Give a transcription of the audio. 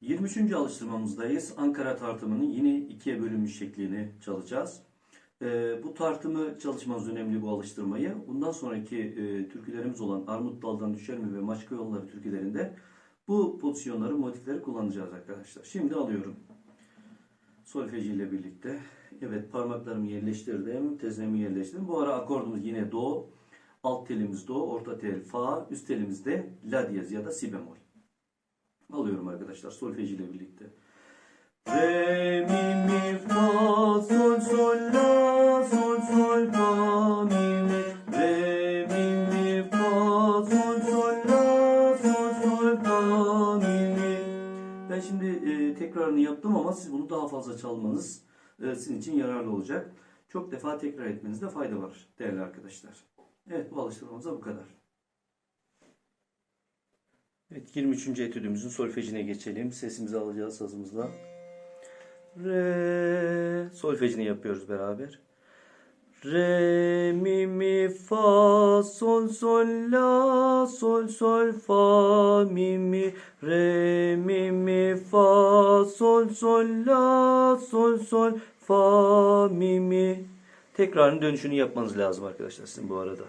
23. alıştırmamızdayız. Ankara tartımının yine ikiye bölünmüş şeklini çalacağız. Ee, bu tartımı çalışmanız önemli bu alıştırmayı. Bundan sonraki e, türkülerimiz olan Armut Daldan Düşer mi ve Maçka Yolları türkülerinde bu pozisyonları, motifleri kullanacağız arkadaşlar. Şimdi alıyorum. Solfeji ile birlikte. Evet parmaklarımı yerleştirdim. Teznemi yerleştirdim. Bu ara akordumuz yine do. Alt telimiz do. Orta tel fa. Üst telimiz de la diyez ya da si bemol. Alıyorum arkadaşlar solfeji ile birlikte. Re, mi, mi, fa, sol, sol, la, sol, sol, fa, mi, mi. Re, mi, mi, fa, sol, sol, la, sol, sol, fa, mi, mi. Ben şimdi e, tekrarını yaptım ama siz bunu daha fazla çalmanız e, sizin için yararlı olacak. Çok defa tekrar etmenizde fayda var değerli arkadaşlar. Evet bu alıştırmamız da bu kadar. Evet 23. etüdümüzün solfejine geçelim. Sesimizi alacağız sazımızla. Re solfejini yapıyoruz beraber. Re mi mi fa sol sol la sol sol fa mi mi re mi mi fa sol sol la sol sol fa mi mi Tekrarın dönüşünü yapmanız lazım arkadaşlar sizin bu arada.